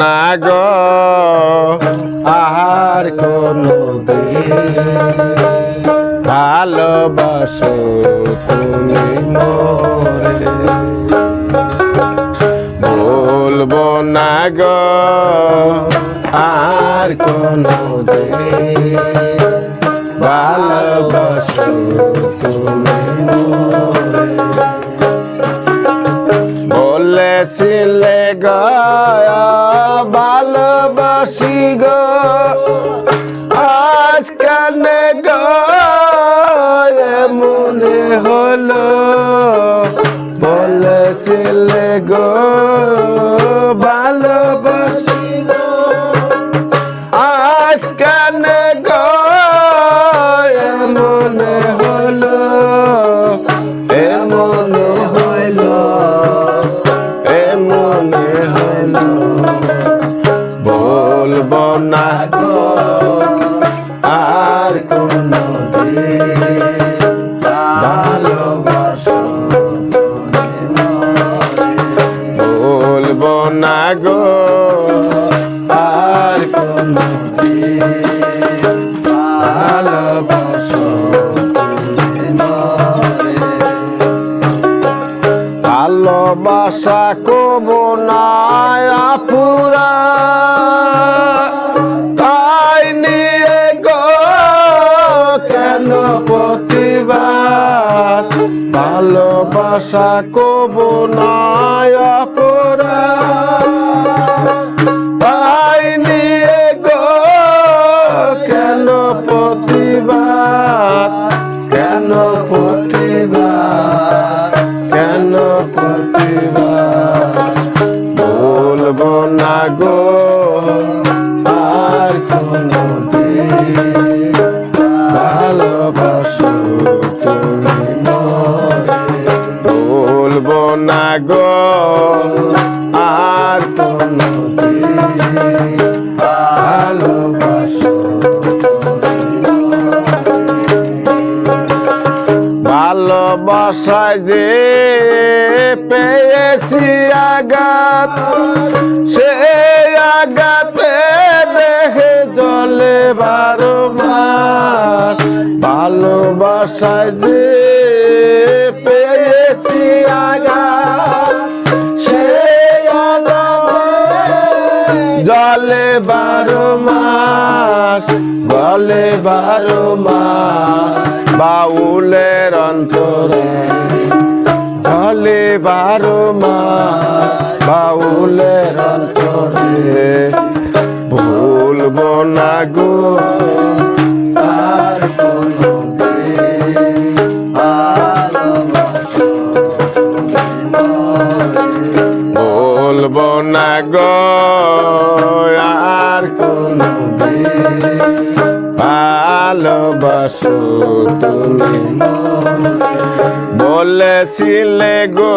না গো, আহার কোনো ভালোবাসো তুমি বলব না গো, আর কোনো ভালোবাসো তুমি বলেছিলে গয়া ভালোবাসি গো আজ কানে মনে হলো? বলেছিলে গো না গো আর কোন ভালোবাসো বলব না গো আর কোন ভালোবাসো ভালোবাসা কব না ভালোবাসা কব না পুরা তাই নিয়ে গো, কেন প্রতিবাদ? কেন প্রতিবাদ? কেন প্রতিবাদ? না গো, আর কোনো না গো আর ভালোবাসায় যে পেয়েছি আঘাত সে আঘাতে দেখে জলে বারো ভালোবাসায় যে জলে বারো মাস, জলে বারো মাস বাউলের অন্তরে। জলে বারো মাস বাউলের অন্তরে। ভুলবো না গো বলব না গো, আর ভালোবাসো তুমি। বলেছিলে গো,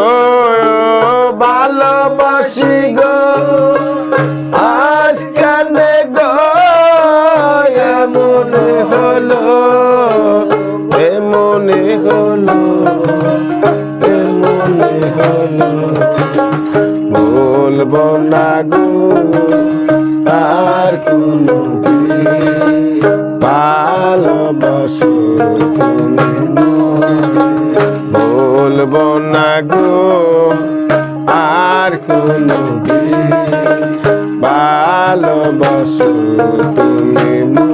ভালোবাসি গো, আজ কানে গো, এমন হলো এমন হলো। বলব না গো আর কোন ভালোবাসো তুমি মোরে। না গো আর কোন ভালোবাসো তুমি।